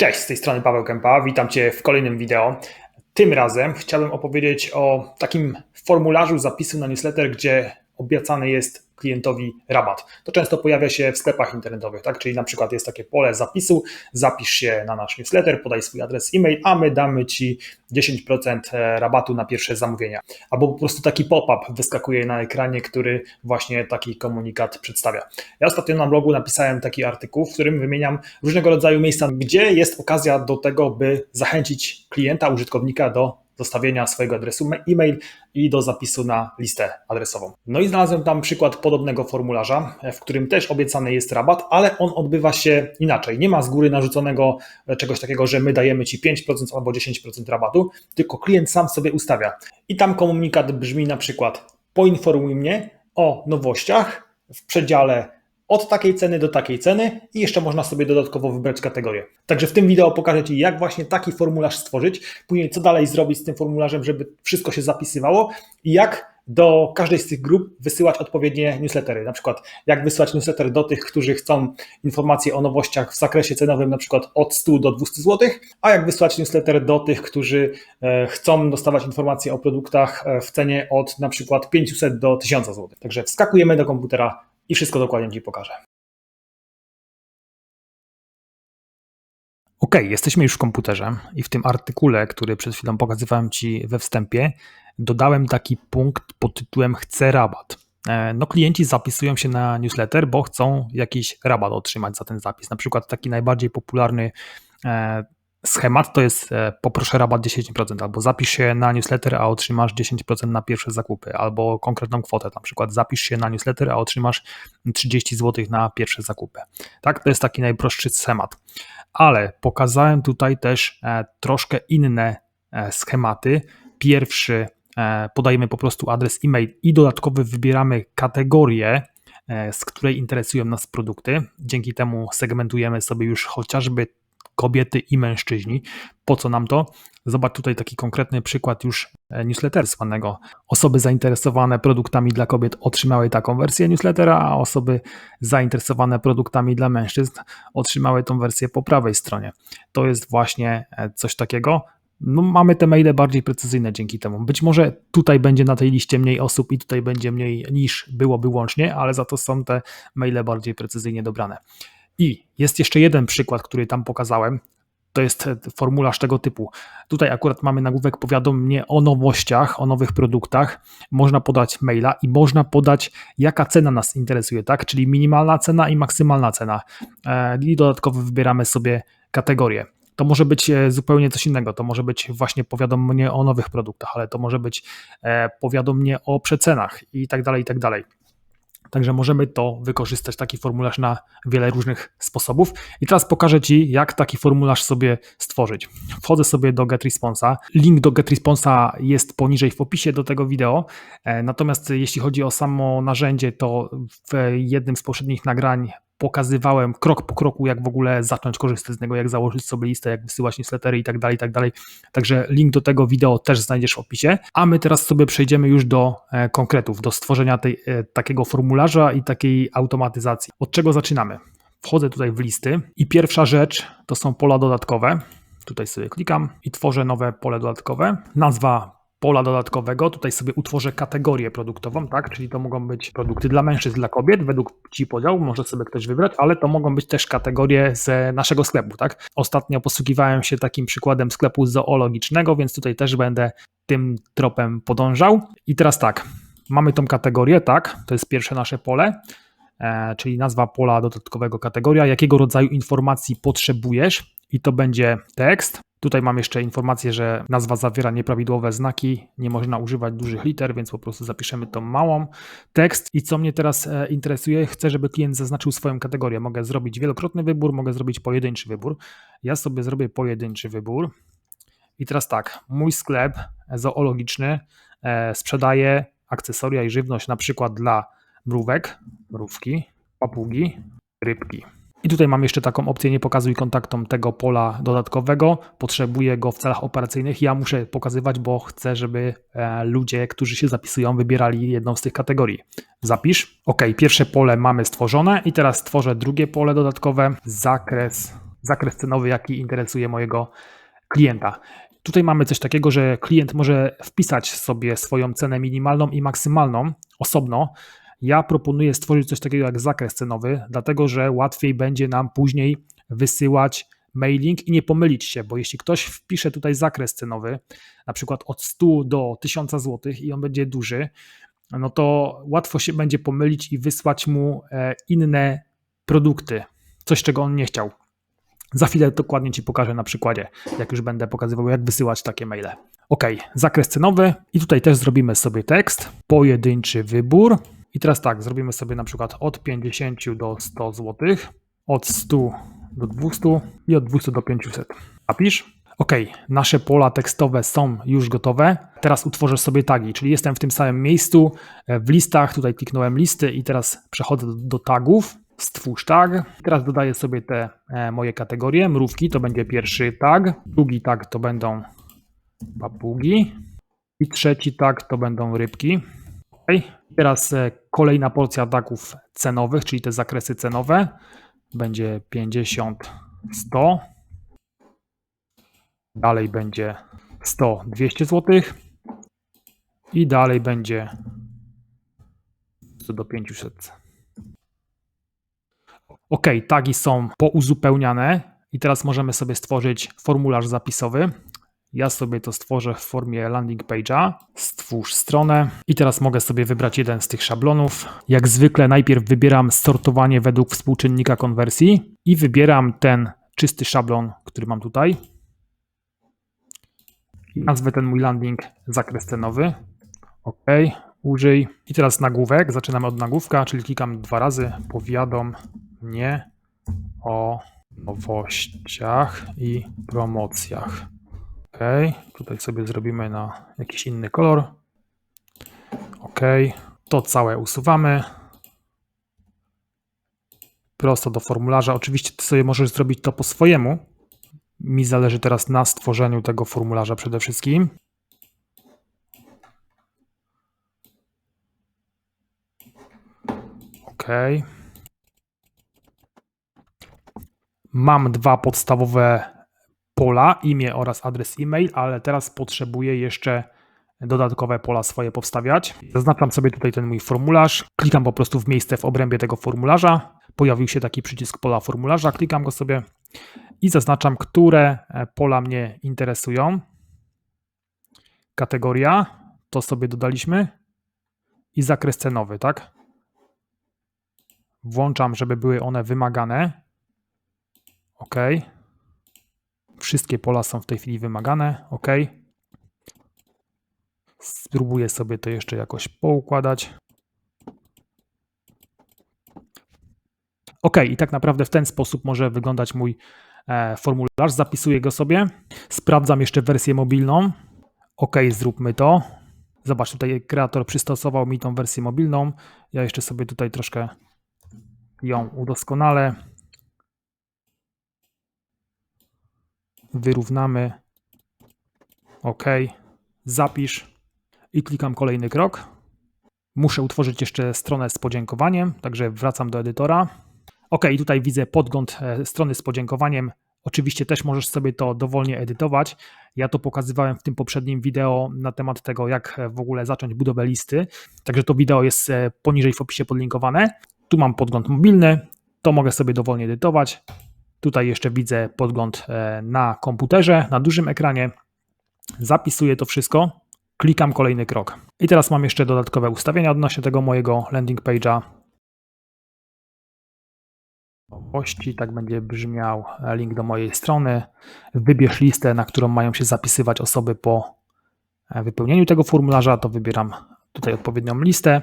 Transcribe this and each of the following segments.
Cześć, z tej strony Paweł Kępa, witam Cię w kolejnym wideo. Tym razem chciałbym opowiedzieć o takim formularzu zapisu na newsletter, gdzie obiecany jest klientowi rabat. To często pojawia się w sklepach internetowych, tak? Czyli na przykład jest takie pole zapisu, zapisz się na nasz newsletter, podaj swój adres e-mail, a my damy Ci 10% e, rabatu na pierwsze zamówienia. Albo po prostu taki pop-up wyskakuje na ekranie, który właśnie taki komunikat przedstawia. Ja ostatnio na blogu napisałem taki artykuł, w którym wymieniam różnego rodzaju miejsca, gdzie jest okazja do tego, by zachęcić klienta, użytkownika do zostawienia swojego adresu e-mail i do zapisu na listę adresową. No i znalazłem tam przykład podobnego formularza, w którym też obiecany jest rabat, ale on odbywa się inaczej. Nie ma z góry narzuconego czegoś takiego, że my dajemy Ci 5% albo 10% rabatu, tylko klient sam sobie ustawia. I tam komunikat brzmi na przykład poinformuj mnie o nowościach w przedziale od takiej ceny do takiej ceny i jeszcze można sobie dodatkowo wybrać kategorię. Także w tym wideo pokażę Ci, jak właśnie taki formularz stworzyć, później co dalej zrobić z tym formularzem, żeby wszystko się zapisywało i jak do każdej z tych grup wysyłać odpowiednie newslettery. Na przykład jak wysłać newsletter do tych, którzy chcą informacje o nowościach w zakresie cenowym na przykład od 100 do 200 zł, a jak wysłać newsletter do tych, którzy e, chcą dostawać informacje o produktach e, w cenie od na przykład 500 do 1000 zł. Także wskakujemy do komputera i wszystko dokładnie Ci pokażę. Ok, jesteśmy już w komputerze i w tym artykule, który przed chwilą pokazywałem Ci we wstępie, dodałem taki punkt pod tytułem Chcę rabat. E, no, klienci zapisują się na newsletter, bo chcą jakiś rabat otrzymać za ten zapis. Na przykład taki najbardziej popularny e, schemat to jest e, poproszę rabat 10%, albo zapisz się na newsletter, a otrzymasz 10% na pierwsze zakupy, albo konkretną kwotę, na przykład zapisz się na newsletter, a otrzymasz 30 zł na pierwsze zakupy. Tak, to jest taki najprostszy schemat. Ale pokazałem tutaj też e, troszkę inne e, schematy. Pierwszy podajemy po prostu adres e-mail i dodatkowy wybieramy kategorię, z której interesują nas produkty. Dzięki temu segmentujemy sobie już chociażby kobiety i mężczyźni. Po co nam to? Zobacz tutaj taki konkretny przykład już e, newsletterstwanego. Osoby zainteresowane produktami dla kobiet otrzymały taką wersję newslettera, a osoby zainteresowane produktami dla mężczyzn otrzymały tą wersję po prawej stronie. To jest właśnie e, coś takiego. No, mamy te maile bardziej precyzyjne dzięki temu. Być może tutaj będzie na tej liście mniej osób i tutaj będzie mniej niż byłoby łącznie, ale za to są te maile bardziej precyzyjnie dobrane. I jest jeszcze jeden przykład, który tam pokazałem. To jest formularz tego typu. Tutaj akurat mamy nagłówek powiadom mnie o nowościach, o nowych produktach. Można podać maila i można podać, jaka cena nas interesuje, tak? Czyli minimalna cena i maksymalna cena. E, I dodatkowo wybieramy sobie kategorię. To może być e, zupełnie coś innego. To może być właśnie powiadomienie o nowych produktach, ale to może być e, powiadomienie o przecenach i tak dalej, i tak dalej. Także możemy to wykorzystać, taki formularz na wiele różnych sposobów. I teraz pokażę Ci, jak taki formularz sobie stworzyć. Wchodzę sobie do GetResponsa. Link do GetResponsa jest poniżej w opisie do tego wideo. E, natomiast jeśli chodzi o samo narzędzie, to w jednym z poprzednich nagrań pokazywałem krok po kroku, jak w ogóle zacząć korzystać z niego, jak założyć sobie listę, jak wysyłać newslettery i tak dalej, i tak dalej. Także link do tego wideo też znajdziesz w opisie. A my teraz sobie przejdziemy już do e, konkretów, do stworzenia tej, e, takiego formularza i takiej automatyzacji. Od czego zaczynamy? Wchodzę tutaj w listy i pierwsza rzecz to są pola dodatkowe. Tutaj sobie klikam i tworzę nowe pole dodatkowe. Nazwa pola dodatkowego. Tutaj sobie utworzę kategorię produktową, tak? Czyli to mogą być produkty dla mężczyzn, dla kobiet, według ci podziału, może sobie ktoś wybrać, ale to mogą być też kategorie z naszego sklepu, tak? Ostatnio posługiwałem się takim przykładem sklepu zoologicznego, więc tutaj też będę tym tropem podążał. I teraz tak, mamy tą kategorię, tak? To jest pierwsze nasze pole. E, czyli nazwa pola dodatkowego kategoria, jakiego rodzaju informacji potrzebujesz, i to będzie tekst, Tutaj mam jeszcze informację, że nazwa zawiera nieprawidłowe znaki, nie można używać dużych liter, więc po prostu zapiszemy tą małą. Tekst i co mnie teraz e, interesuje, chcę, żeby klient zaznaczył swoją kategorię. Mogę zrobić wielokrotny wybór, mogę zrobić pojedynczy wybór. Ja sobie zrobię pojedynczy wybór. I teraz tak, mój sklep zoologiczny e, sprzedaje akcesoria i żywność na przykład dla mrówek, mrówki, papugi, rybki. I tutaj mam jeszcze taką opcję, nie pokazuj kontaktom tego pola dodatkowego, potrzebuję go w celach operacyjnych. Ja muszę pokazywać, bo chcę, żeby e, ludzie, którzy się zapisują, wybierali jedną z tych kategorii. Zapisz. Ok, pierwsze pole mamy stworzone i teraz stworzę drugie pole dodatkowe, zakres zakres cenowy, jaki interesuje mojego klienta. Tutaj mamy coś takiego, że klient może wpisać sobie swoją cenę minimalną i maksymalną osobno. Ja proponuję stworzyć coś takiego jak zakres cenowy, dlatego że łatwiej będzie nam później wysyłać mailing i nie pomylić się, bo jeśli ktoś wpisze tutaj zakres cenowy, na przykład od 100 do 1000 zł i on będzie duży, no to łatwo się będzie pomylić i wysłać mu e, inne produkty, coś czego on nie chciał. Za chwilę dokładnie Ci pokażę na przykładzie, jak już będę pokazywał, jak wysyłać takie maile. Ok, zakres cenowy i tutaj też zrobimy sobie tekst, pojedynczy wybór. I teraz tak, zrobimy sobie na przykład od 50 do 100 zł, od 100 do 200 i od 200 do 500. Napisz. Ok, nasze pola tekstowe są już gotowe. Teraz utworzę sobie tagi, czyli jestem w tym samym miejscu e, w listach. Tutaj kliknąłem listy i teraz przechodzę do, do tagów. Stwórz tag. Teraz dodaję sobie te e, moje kategorie. Mrówki to będzie pierwszy tag. Drugi tag to będą papugi. I trzeci tag to będą rybki. Okay. Teraz e, kolejna porcja tagów cenowych, czyli te zakresy cenowe. Będzie 50, 100. Dalej będzie 100, 200 zł. I dalej będzie do 500. OK, tagi są pouzupełniane i teraz możemy sobie stworzyć formularz zapisowy. Ja sobie to stworzę w formie landing page'a. Stwórz stronę i teraz mogę sobie wybrać jeden z tych szablonów. Jak zwykle najpierw wybieram sortowanie według współczynnika konwersji i wybieram ten czysty szablon, który mam tutaj. Nazwę ten mój landing zakres cenowy. OK, użyj. I teraz nagłówek. Zaczynamy od nagłówka, czyli klikam dwa razy. Powiadom mnie o nowościach i promocjach. OK, tutaj sobie zrobimy na jakiś inny kolor. OK, to całe usuwamy. Prosto do formularza. Oczywiście ty sobie możesz zrobić to po swojemu. Mi zależy teraz na stworzeniu tego formularza przede wszystkim. OK. Mam dwa podstawowe pola, imię oraz adres e-mail, ale teraz potrzebuję jeszcze dodatkowe pola swoje powstawiać. Zaznaczam sobie tutaj ten mój formularz, klikam po prostu w miejsce w obrębie tego formularza. Pojawił się taki przycisk pola formularza, klikam go sobie i zaznaczam, które e, pola mnie interesują. Kategoria, to sobie dodaliśmy i zakres cenowy, tak? Włączam, żeby były one wymagane. OK. Wszystkie pola są w tej chwili wymagane. OK. Spróbuję sobie to jeszcze jakoś poukładać. OK, i tak naprawdę w ten sposób może wyglądać mój e, formularz. Zapisuję go sobie. Sprawdzam jeszcze wersję mobilną. OK, zróbmy to. Zobacz, tutaj kreator przystosował mi tą wersję mobilną. Ja jeszcze sobie tutaj troszkę ją udoskonalę. Wyrównamy. OK, zapisz i klikam kolejny krok. Muszę utworzyć jeszcze stronę z podziękowaniem, także wracam do edytora. OK, tutaj widzę podgląd e, strony z podziękowaniem. Oczywiście też możesz sobie to dowolnie edytować. Ja to pokazywałem w tym poprzednim wideo na temat tego, jak w ogóle zacząć budowę listy. Także to wideo jest e, poniżej w opisie podlinkowane. Tu mam podgląd mobilny, to mogę sobie dowolnie edytować. Tutaj jeszcze widzę podgląd e, na komputerze, na dużym ekranie. Zapisuję to wszystko, klikam kolejny krok. I teraz mam jeszcze dodatkowe ustawienia odnośnie tego mojego landing page'a. Nowości, tak będzie brzmiał link do mojej strony. Wybierz listę, na którą mają się zapisywać osoby po e, wypełnieniu tego formularza. To wybieram tutaj odpowiednią listę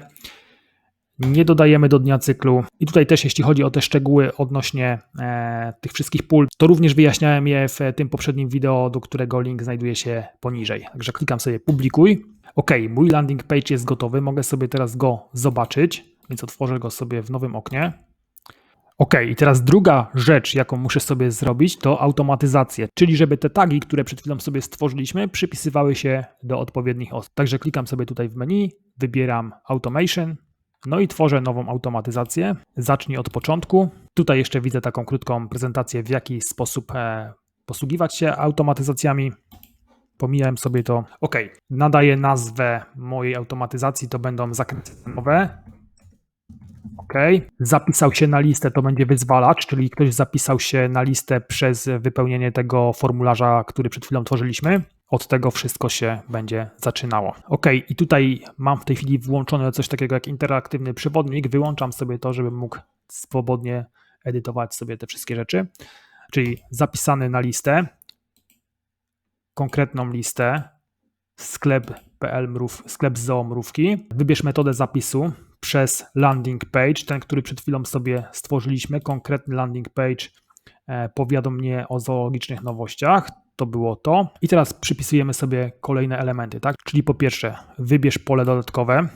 nie dodajemy do dnia cyklu. I tutaj też, jeśli chodzi o te szczegóły odnośnie e, tych wszystkich pól, to również wyjaśniałem je w tym poprzednim wideo, do którego link znajduje się poniżej. Także klikam sobie publikuj. Ok, mój landing page jest gotowy, mogę sobie teraz go zobaczyć, więc otworzę go sobie w nowym oknie. Ok, i teraz druga rzecz, jaką muszę sobie zrobić, to automatyzację, czyli żeby te tagi, które przed chwilą sobie stworzyliśmy, przypisywały się do odpowiednich osób. Także klikam sobie tutaj w menu, wybieram Automation, No i tworzę nową automatyzację. Zacznij od początku. Tutaj jeszcze widzę taką krótką prezentację, w jaki sposób e, posługiwać się automatyzacjami. Pomijałem sobie to. OK, nadaję nazwę mojej automatyzacji, to będą zakresy nowe. OK. Zapisał się na listę, to będzie wyzwalacz, czyli ktoś zapisał się na listę przez wypełnienie tego formularza, który przed chwilą tworzyliśmy. Od tego wszystko się będzie zaczynało. OK, i tutaj mam w tej chwili włączone coś takiego jak interaktywny przewodnik. Wyłączam sobie to, żebym mógł swobodnie edytować sobie te wszystkie rzeczy. Czyli zapisany na listę, konkretną listę, sklep.pl mrów, sklep zoo mrówki. Wybierz metodę zapisu przez landing page, ten, który przed chwilą sobie stworzyliśmy, konkretny landing page e, powiadom mnie o zoologicznych nowościach. To było to. I teraz przypisujemy sobie kolejne elementy, tak? Czyli po pierwsze, wybierz pole dodatkowe.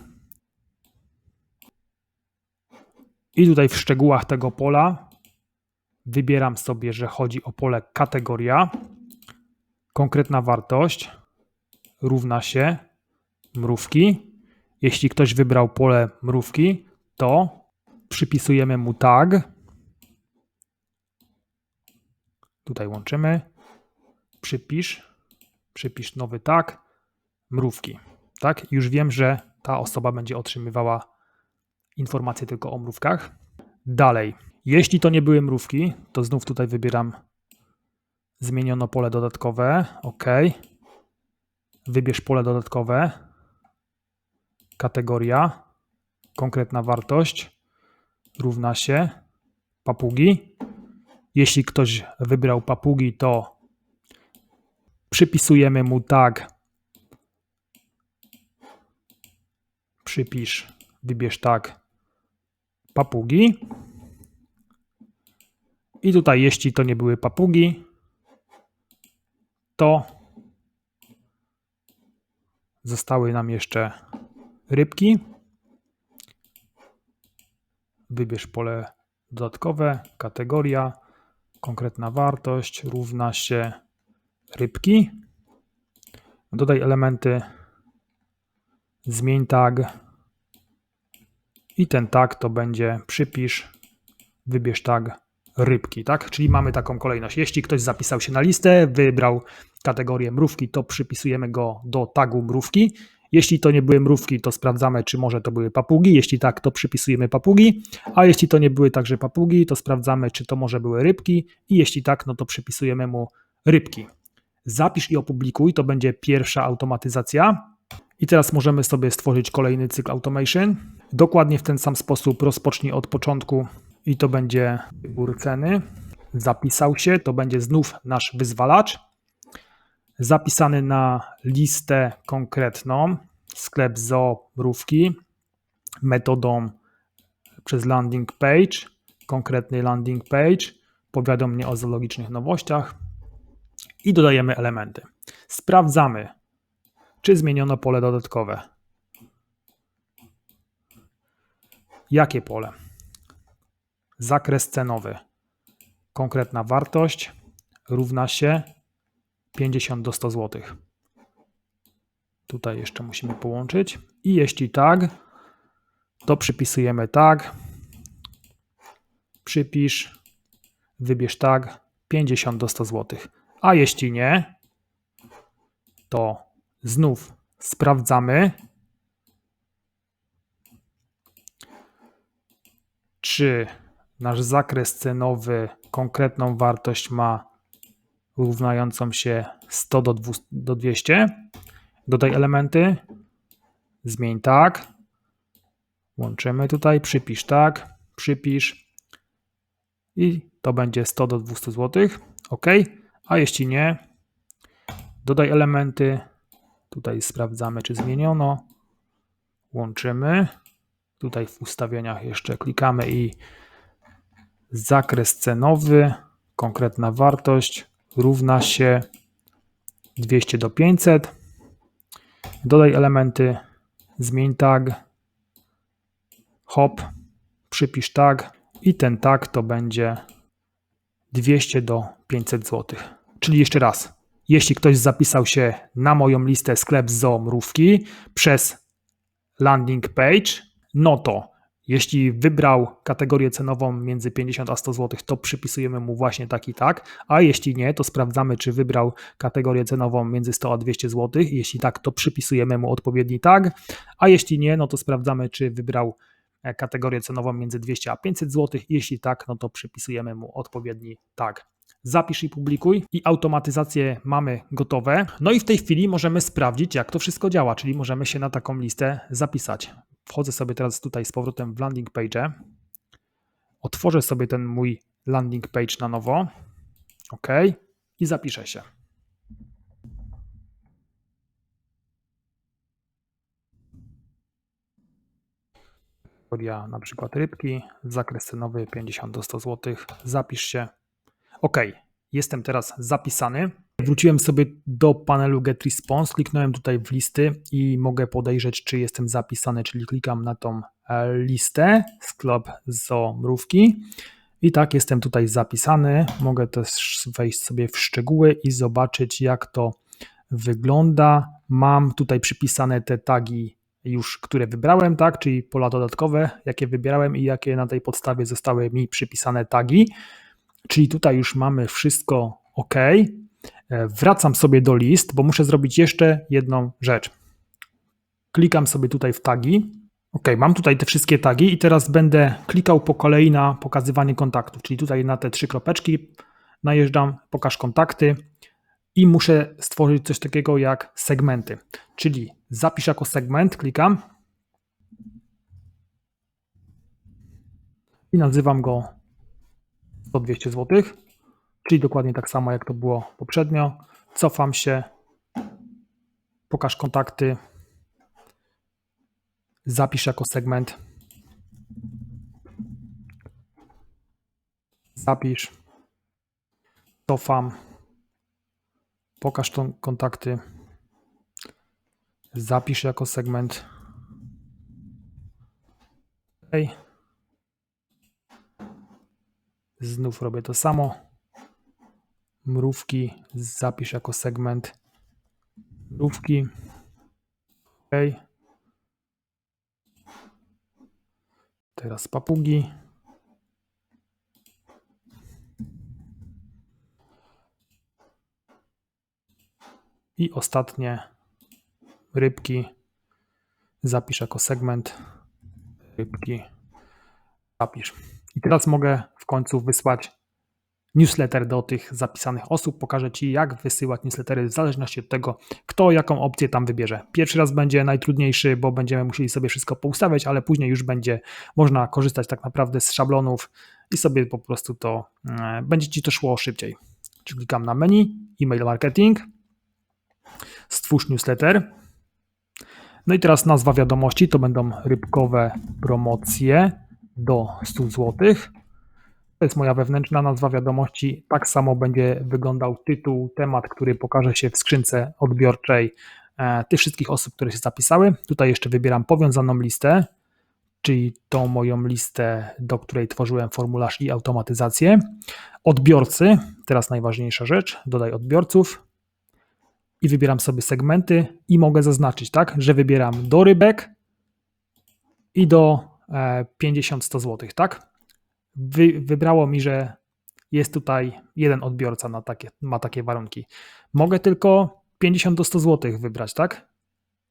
I tutaj w szczegółach tego pola wybieram sobie, że chodzi o pole kategoria, konkretna wartość równa się mrówki. Jeśli ktoś wybrał pole mrówki, to przypisujemy mu tag. Tutaj łączymy. Przypisz, przypisz nowy tag mrówki. Tak, już wiem, że ta osoba będzie otrzymywała informacje tylko o mrówkach. Dalej, jeśli to nie były mrówki, to znów tutaj wybieram zmieniono pole dodatkowe. OK. Wybierz pole dodatkowe. Kategoria. Konkretna wartość równa się papugi. Jeśli ktoś wybrał papugi, to przypisujemy mu tag. Przypisz, wybierz tag papugi. I tutaj, jeśli to nie były papugi, to zostały nam jeszcze rybki. Wybierz pole dodatkowe, kategoria, konkretna wartość równa się rybki. Dodaj elementy, zmień tag i ten tag to będzie przypisz, wybierz tag rybki, tak? Czyli mamy taką kolejność. Jeśli ktoś zapisał się na listę, wybrał kategorię mrówki, to przypisujemy go do tagu mrówki. Jeśli to nie były mrówki, to sprawdzamy, czy może to były papugi. Jeśli tak, to przypisujemy papugi. A jeśli to nie były także papugi, to sprawdzamy, czy to może były rybki. I jeśli tak, no to przypisujemy mu rybki. Zapisz i opublikuj, to będzie pierwsza automatyzacja. I teraz możemy sobie stworzyć kolejny cykl automation. Dokładnie w ten sam sposób rozpocznij od początku i to będzie wybór ceny. Zapisał się, to będzie znów nasz wyzwalacz. Zapisany na listę konkretną, sklep zoo mrówki, metodą przez landing page, konkretny landing page, powiadom mnie o zoologicznych nowościach i dodajemy elementy. Sprawdzamy, czy zmieniono pole dodatkowe. Jakie pole? zakres cenowy. Konkretna wartość równa się 50 do 100 zł. Tutaj jeszcze musimy połączyć. I jeśli tak, to przypisujemy tak. Przypisz, wybierz tak 50 do 100 zł. A jeśli nie, to znów sprawdzamy, czy Nasz zakres cenowy konkretną wartość ma równającą się 100 do, 200, do 200. Dodaj elementy. Zmień tak. Łączymy tutaj. Przypisz tak. Przypisz. I to będzie 100 do 200 zł. OK. A jeśli nie, dodaj elementy. Tutaj sprawdzamy, czy zmieniono. Łączymy. Tutaj w ustawieniach jeszcze klikamy i zakres cenowy, konkretna wartość równa się 200 do 500. Dodaj elementy, zmień tag, hop, przypisz tag i ten tag to będzie 200 do 500 zł. Czyli jeszcze raz, jeśli ktoś zapisał się na moją listę sklep zoo mrówki przez landing page, no to Jeśli wybrał kategorię cenową między 50 a 100 zł, to przypisujemy mu właśnie taki tak, a jeśli nie, to sprawdzamy, czy wybrał kategorię cenową między 100 a 200 zł. Jeśli tak, to przypisujemy mu odpowiedni tag, a jeśli nie, no to sprawdzamy, czy wybrał kategorię cenową między 200 a 500 zł. Jeśli tak, no to przypisujemy mu odpowiedni tag zapisz i publikuj i automatyzację mamy gotowe. No i w tej chwili możemy sprawdzić, jak to wszystko działa, czyli możemy się na taką listę zapisać. Wchodzę sobie teraz tutaj z powrotem w landing page. Otworzę sobie ten mój landing page na nowo. OK i zapiszę się. Kategoria na przykład rybki, zakres cenowy 50 do 100 zł. Zapisz się. OK, jestem teraz zapisany. Wróciłem sobie do panelu Get Response, kliknąłem tutaj w listy i mogę podejrzeć, czy jestem zapisany, czyli klikam na tą e, listę, sklep zo mrówki. I tak, jestem tutaj zapisany. Mogę też wejść sobie w szczegóły i zobaczyć, jak to wygląda. Mam tutaj przypisane te tagi już, które wybrałem, tak, czyli pola dodatkowe, jakie wybierałem i jakie na tej podstawie zostały mi przypisane tagi. Czyli tutaj już mamy wszystko ok. E, wracam sobie do list, bo muszę zrobić jeszcze jedną rzecz. Klikam sobie tutaj w tagi. Ok, mam tutaj te wszystkie tagi i teraz będę klikał po kolei na pokazywanie kontaktów, czyli tutaj na te trzy kropeczki najeżdżam, pokaż kontakty i muszę stworzyć coś takiego jak segmenty, czyli zapisz jako segment, klikam i nazywam go 100-200 zł, czyli dokładnie tak samo jak to było poprzednio. Cofam się, pokaż kontakty, zapisz jako segment, zapisz, cofam, pokaż tą kontakty, zapisz jako segment. Okay. Znów robię to samo. Mrówki zapisz jako segment. Mrówki. OK. Teraz papugi. I ostatnie rybki. Zapisz jako segment. Rybki. Zapisz. I teraz mogę w końcu wysłać newsletter do tych zapisanych osób. Pokażę Ci, jak wysyłać newslettery w zależności od tego, kto jaką opcję tam wybierze. Pierwszy raz będzie najtrudniejszy, bo będziemy musieli sobie wszystko poustawiać, ale później już będzie można korzystać tak naprawdę z szablonów i sobie po prostu to e, będzie Ci to szło szybciej. Czyli klikam na menu, e-mail marketing, stwórz newsletter. No i teraz nazwa wiadomości to będą rybkowe promocje do 100 zł. To jest moja wewnętrzna nazwa wiadomości. Tak samo będzie wyglądał tytuł, temat, który pokaże się w skrzynce odbiorczej e, tych wszystkich osób, które się zapisały. Tutaj jeszcze wybieram powiązaną listę, czyli tą moją listę, do której tworzyłem formularz i automatyzację. Odbiorcy, teraz najważniejsza rzecz, dodaj odbiorców i wybieram sobie segmenty i mogę zaznaczyć, tak, że wybieram do rybek i do 50-100 e, zł, tak? Wy, wybrało mi, że jest tutaj jeden odbiorca na takie, ma takie warunki. Mogę tylko 50 do 100 zł wybrać, tak?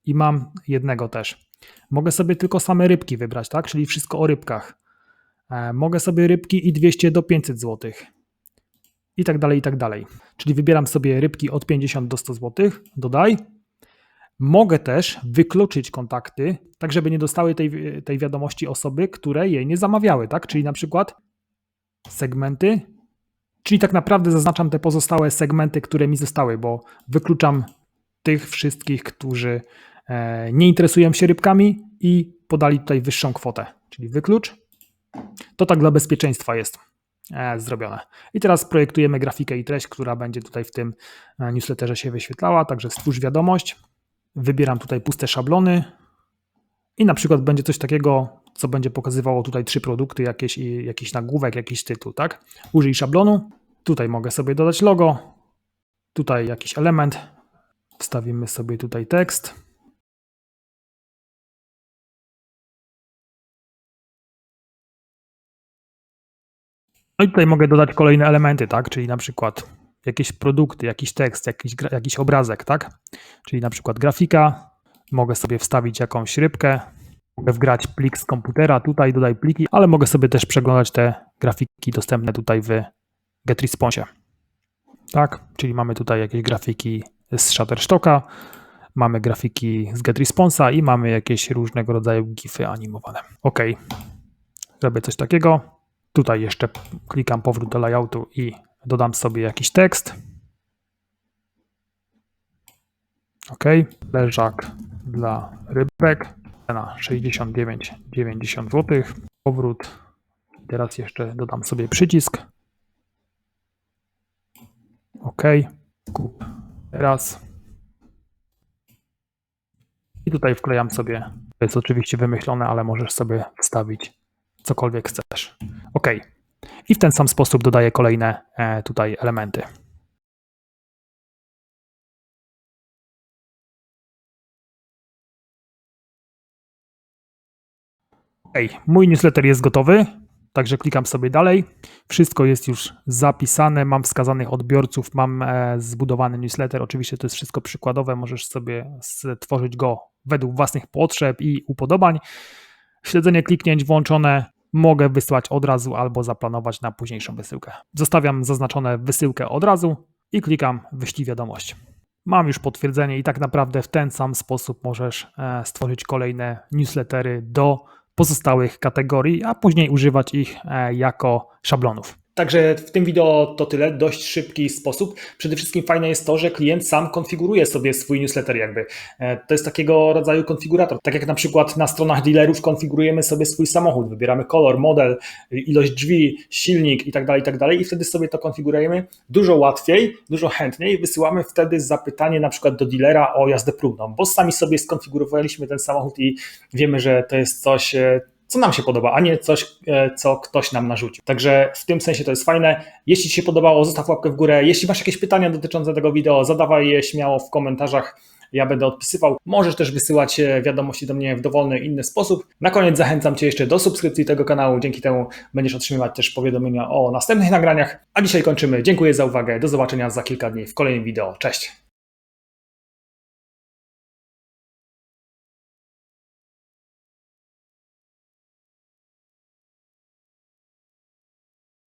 I mam jednego też. Mogę sobie tylko same rybki wybrać, tak? Czyli wszystko o rybkach. E, mogę sobie rybki i 200 do 500 zł. I tak dalej, i tak dalej. Czyli wybieram sobie rybki od 50 do 100 zł, dodaj Mogę też wykluczyć kontakty, tak żeby nie dostały tej, tej wiadomości osoby, które jej nie zamawiały, tak? Czyli na przykład segmenty, czyli tak naprawdę zaznaczam te pozostałe segmenty, które mi zostały, bo wykluczam tych wszystkich, którzy e, nie interesują się rybkami i podali tutaj wyższą kwotę, czyli wyklucz. To tak dla bezpieczeństwa jest zrobione. I teraz projektujemy grafikę i treść, która będzie tutaj w tym e, newsletterze się wyświetlała, także stwórz wiadomość. Wybieram tutaj puste szablony i na przykład będzie coś takiego, co będzie pokazywało tutaj trzy produkty, jakieś, jakiś nagłówek, jakiś tytuł, tak? Użyj szablonu. Tutaj mogę sobie dodać logo. Tutaj jakiś element. Wstawimy sobie tutaj tekst. No i tutaj mogę dodać kolejne elementy, tak? Czyli na przykład jakieś produkty, jakiś tekst, jakiś, jakiś obrazek, tak? Czyli na przykład grafika, mogę sobie wstawić jakąś rybkę, mogę wgrać plik z komputera, tutaj dodaj pliki, ale mogę sobie też przeglądać te grafiki dostępne tutaj w GetResponsie. Tak, czyli mamy tutaj jakieś grafiki z Shutterstocka, mamy grafiki z GetResponsa i mamy jakieś różnego rodzaju gify animowane. OK, zrobię coś takiego. Tutaj jeszcze klikam powrót do layoutu i dodam sobie jakiś tekst. OK, leżak dla rybek, cena 69,90 zł. Powrót. Teraz jeszcze dodam sobie przycisk. OK, kup raz. I tutaj wklejam sobie, to jest oczywiście wymyślone, ale możesz sobie wstawić cokolwiek chcesz. OK. I w ten sam sposób dodaję kolejne e, tutaj elementy. OK, mój newsletter jest gotowy, także klikam sobie dalej. Wszystko jest już zapisane, mam wskazanych odbiorców, mam e, zbudowany newsletter. Oczywiście to jest wszystko przykładowe, możesz sobie stworzyć go według własnych potrzeb i upodobań. Śledzenie kliknięć włączone, mogę wysłać od razu albo zaplanować na późniejszą wysyłkę. Zostawiam zaznaczone wysyłkę od razu i klikam wyślij wiadomość. Mam już potwierdzenie i tak naprawdę w ten sam sposób możesz e, stworzyć kolejne newslettery do pozostałych kategorii, a później używać ich e, jako szablonów. Także w tym wideo to tyle, dość szybki sposób. Przede wszystkim fajne jest to, że klient sam konfiguruje sobie swój newsletter jakby. E, To jest takiego rodzaju konfigurator. Tak jak na przykład na stronach dealerów konfigurujemy sobie swój samochód, wybieramy kolor, model, ilość drzwi, silnik i tak dalej, i tak i wtedy sobie to konfigurujemy dużo łatwiej, dużo chętniej. Wysyłamy wtedy zapytanie na przykład do dealera o jazdę próbną, bo sami sobie skonfigurowaliśmy ten samochód i wiemy, że to jest coś, e, co nam się podoba, a nie coś, e, co ktoś nam narzucił. Także w tym sensie to jest fajne. Jeśli Ci się podobało, zostaw łapkę w górę. Jeśli masz jakieś pytania dotyczące tego wideo, zadawaj je śmiało w komentarzach. Ja będę odpisywał. Możesz też wysyłać e, wiadomości do mnie w dowolny inny sposób. Na koniec zachęcam Cię jeszcze do subskrypcji tego kanału. Dzięki temu będziesz otrzymywać też powiadomienia o następnych nagraniach. A dzisiaj kończymy. Dziękuję za uwagę. Do zobaczenia za kilka dni w kolejnym wideo. Cześć!